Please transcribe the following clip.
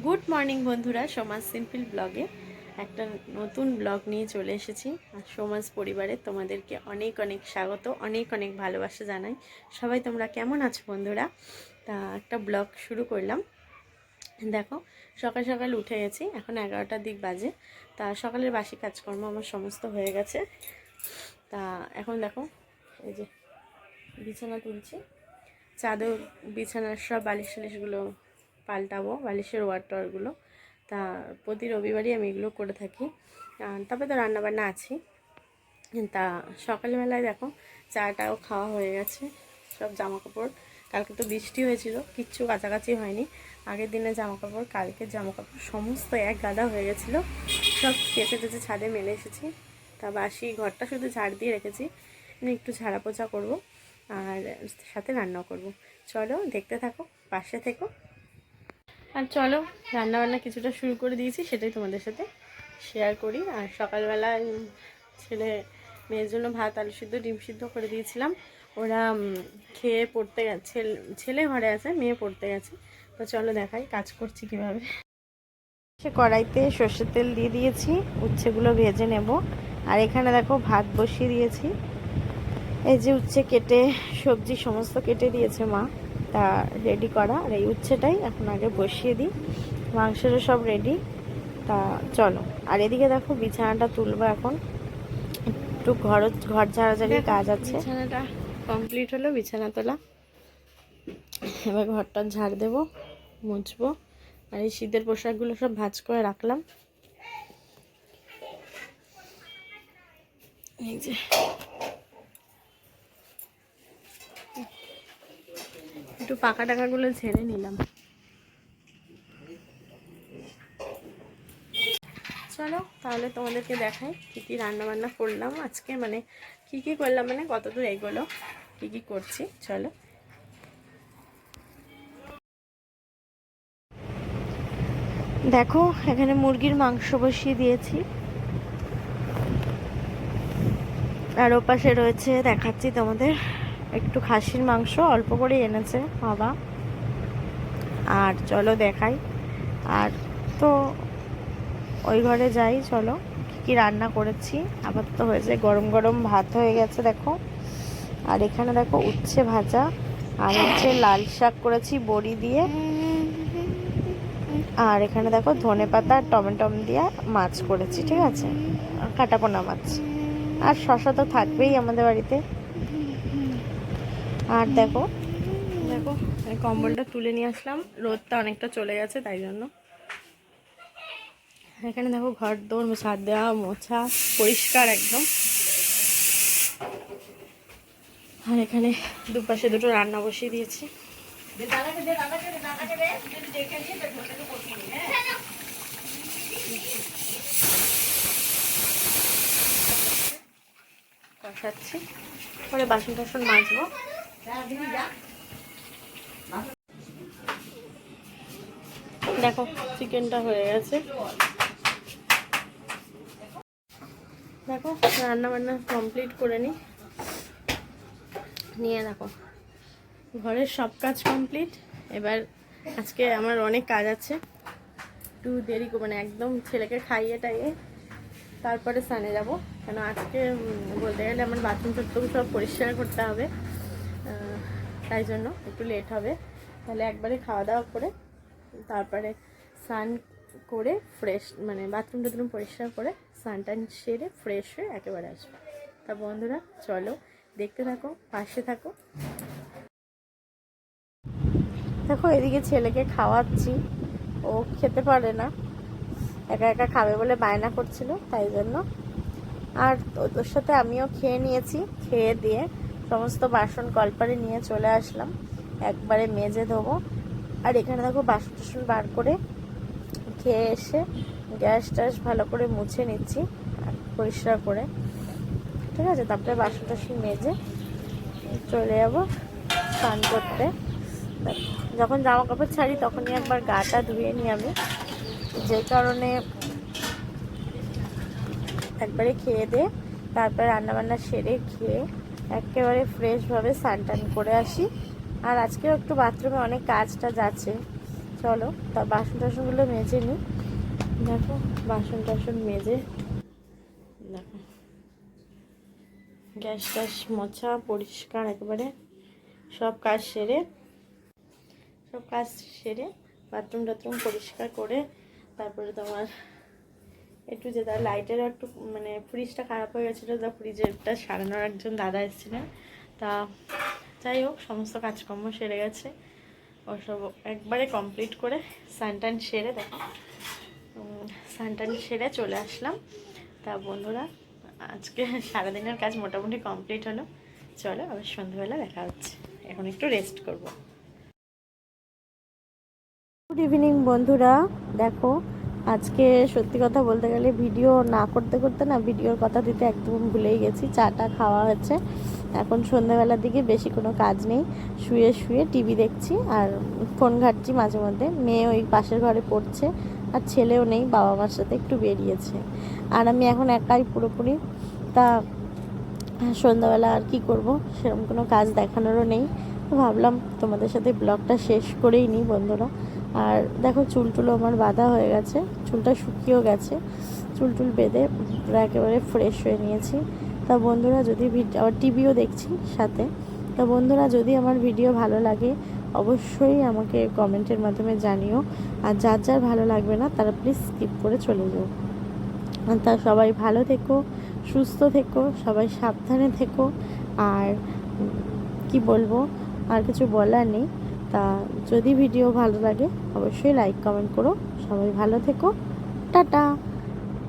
Good morning বন্ধুরা। সমাজ simple ব্লগে একটা নতুন ব্লগ নিয়ে চলে এসেছি। আর সমাজ পরিবারে তোমাদেরকে অনেক অনেক স্বাগত, অনেক অনেক ভালোবাসা জানাই। সবাই তোমরা কেমন আছো, বন্ধুরা? তা একটা ব্লগ শুরু করলাম। দেখো, সকাল সকাল উঠে গেছি, এখন এগারোটার দিক বাজে। তা সকালের বাসি কাজকর্ম আমার সমস্ত হয়ে গেছে। তা এখন দেখো, এই যে বিছানা তুলছি। চাদর, বিছানার সব বালিশ টালিশগুলো পাল্টাবো বালিশের ওয়ার টোয়ারগুলো তা প্রতি রবিবারই আমি এগুলো করে থাকি। তারপরে তো রান্নাবান্না আছে তা সকালবেলায় দেখো চাটাও খাওয়া হয়ে গেছে, সব জামা কাপড় কালকে তো বৃষ্টি হয়েছিল, কিচ্ছু কাছাকাছি হয়নি। আগের দিনে জামা কাপড় কালকের জামা কাপড় সমস্ত এক গাদা হয়ে গেছিল। সব কেচে টেচে ছাদে মেলে এসেছি। তা বাসি ঘরটা শুধু ঝাড় দিয়ে রেখেছি। একটু ঝাড়া পোছা করব আর সাথে রান্না করব। চলো দেখতে থাকো, পাশে থেকো। আর চলো, রান্নাবান্না কিছুটা শুরু করে দিয়েছি, সেটাই তোমাদের সাথে শেয়ার করি। আর সকালবেলা ছেলে মেয়ের জন্য ভাত, আলু সিদ্ধ, ডিম সিদ্ধ করে দিয়েছিলাম। ওরা খেয়ে পড়তে গেছে ছেলে ঘরে আছে, মেয়ে পড়তে গেছে। তো চলো দেখাই কাজ করছি কীভাবে। সে কড়াইতে সর্ষের তেল দিয়ে দিয়েছি, উচ্ছেগুলো ভেজে নেব। আর এখানে দেখো ভাত বসিয়ে দিয়েছি। এই যে উচ্ছে কেটে, সবজি সমস্ত কেটে দিয়েছে মা। তা রেডি করা। আর এই উচ্ছেটাই এখন আগে বসিয়ে দিই। মাংসেরও সব রেডি তা চলো। আর এদিকে দেখো বিছানাটা তুলবো এখন। একটু ঘর ঘর ঝাড়াঝাড়ি কাজ আছে। বিছানাটা কমপ্লিট হলো বিছানা তোলা। এবার ঘরটা ঝাড় দেবো মুছবো। আর এই শীতের পোশাকগুলো সব ভাঁজ করে রাখলাম। এই যে একটু পাকা টাকাগুলো ঝেড়ে নিলাম। চলো, তাহলে তোমাদেরকে দেখাই কী কী রান্না বান্না করলাম আজকে মানে কি কি করলাম মানে কতদূর এগোলো, কি কি করছি, চলো। দেখো, এখানে মুরগির মাংস বসিয়ে দিয়েছি। আর ওপাশে রয়েছে, দেখাচ্ছি তোমাদের। একটু খাসির মাংস, অল্প করে এনেছে বাবা। আর চলো দেখাই। আর তো ওই ঘরে যাই, চলো। কী কী রান্না করেছি? আবার তো হয়েছে গরম গরম ভাত হয়ে গেছে, দেখো। আর এখানে দেখো উচ্ছে ভাজা। আর হচ্ছে লাল শাক করেছি বড়ি দিয়ে। আর এখানে দেখো ধনে পাতা আর টমেটম দিয়ে মাছ করেছি, ঠিক আছে? কাটাপোনা মাছ। আর শশা তো থাকবেই আমাদের বাড়িতে। আর দেখো। দেখো, এই কম্বলটা তুলে নিয়ে আসলাম। রোদটা অনেকটা চলে গেছে, তাই জন্য। এখানে দেখো, ঘর দৌড় ছাদ দেওয়া মোছা, পরিষ্কার একদম। আর এখানে দুপাশে দুটো রান্না বসিয়ে দিয়েছি। কষাচ্ছি। পরে বাসন টাসন মাজবো। দেখো চিকেনটা হয়ে গেছে। দেখো রান্না বান্না কমপ্লিট করে নিই নিয়ে দেখো, ঘরের সব কাজ কমপ্লিট এবার আজকে আমার অনেক কাজ আছে। একটু দেরি মানে একদম ছেলেকে খাইয়ে টাইয়ে তারপরে স্নানে যাব। কেন আজকে বলতে গেলে আমার বাথরুম টাথরুম সব পরিষ্কার করতে হবে। তাই জন্য একটু লেট হবে। তাহলে একবারে খাওয়া দাওয়া করে, তারপরে স্নান করে ফ্রেশ মানে বাথরুম টাথরুম পরিষ্কার করে স্নান টান সেরে ফ্রেশ হয়ে একেবারে আসব। তা বন্ধুরা, চলো দেখতে থাকো, পাশে থাকো। দেখো, এদিকে ছেলেকে খাওয়াচ্ছি। ও খেতে পারে না। একা একা খাবে বলে বায়না করছিল, তাই জন্য। আর ওর সাথে আমিও খেয়ে নিয়েছি, খেয়ে দিয়ে সমস্ত বাসন কলপারে নিয়ে চলে আসলাম। একবারে মেজে দেবো আর এখানে দেখো বাসন টাসন বার করে খেয়ে এসে গ্যাস ট্যাস ভালো করে মুছে নিচ্ছি পরিষ্কার করে। ঠিক আছে, তারপরে বাসন টাসন মেজে চলে যাব স্নান করতে। যখন জামা কাপড় ছাড়ি তখনই একবার গাটা ধুয়ে নিই আমি। যে কারণে একবারে খেয়ে দে, তারপরে রান্নাবান্না সেরে খেয়ে একেবারে ফ্রেশভাবে টান করে আসি। আর আজকেও একটু বাথরুমে অনেক কাজ টাজ আছে চলো, তা বাসন টাসনগুলো মেজে নিই। দেখো বাসন টাসন মেজে। দেখো গ্যাস ট্যাস মোছা, পরিষ্কার একেবারে। সব কাজ সেরে, সব কাজ সেরে বাথরুম টাথরুম পরিষ্কার করে তারপরে তোমার একটু যে তার লাইটেরও একটু মানে ফ্রিজটা খারাপ হয়ে গেছিল, তা ফ্রিজেরটা সারানোর একজন দাদা এসেছিলেন তা যাই হোক, সমস্ত কাজকর্ম সেরে গেছে। ওসব একবারে কমপ্লিট করে স্নান সেরে দেখো স্নান সেরে চলে আসলাম। তা বন্ধুরা, আজকে সারাদিনের কাজ মোটামুটি কমপ্লিট হলো। চলো, আবার সন্ধ্যাবেলা দেখা হচ্ছে। এখন একটু রেস্ট করব। গুড ইভিনিং বন্ধুরা। দেখো আজকে সত্যি কথা বলতে গেলে ভিডিও না করতে করতে না ভিডিওর কথা দিতে একদম ভুলেই গেছি। চাটা খাওয়া হচ্ছে। এখন সন্ধ্যাবেলার দিকে বেশি কোনো কাজ নেই। শুয়ে শুয়ে টিভি দেখছি আর ফোন ঘাটছি মাঝে মধ্যে। মেয়ে ওই পাশের ঘরে পড়ছে আর ছেলেও নেই, বাবা মার সাথে একটু বেরিয়েছে। আর আমি এখন একাই পুরোপুরি। তা সন্ধ্যাবেলা আর কি করব? সেরকম কোনো কাজ দেখানোরও নেই। ভাবলাম তোমাদের সাথে ব্লগটা শেষ করেই নিই বন্ধুরা। আর দেখো চুল টুলো আমার বাঁধা হয়ে গেছে, চুলটা শুকিয়েও গেছে। চুল টুল বেঁধে একেবারে ফ্রেশ হয়ে নিয়েছি। তা বন্ধুরা যদি আবার টিভিও দেখছি সাথে, তা বন্ধুরা যদি আমার ভিডিও ভালো লাগে, অবশ্যই আমাকে কমেন্টের মাধ্যমে জানিও। আর যার যার ভালো লাগবে না, তারা প্লিজ স্কিপ করে চলে যাও। তা সবাই ভালো থেকো, সুস্থ থেকো, সবাই সাবধানে থেকো। আর কি বলব, আর কিছু বলার নেই। তা যদি ভিডিও ভালো লাগে অবশ্যই লাইক কমেন্ট করো। সবাই ভালো থেকো। টাটা!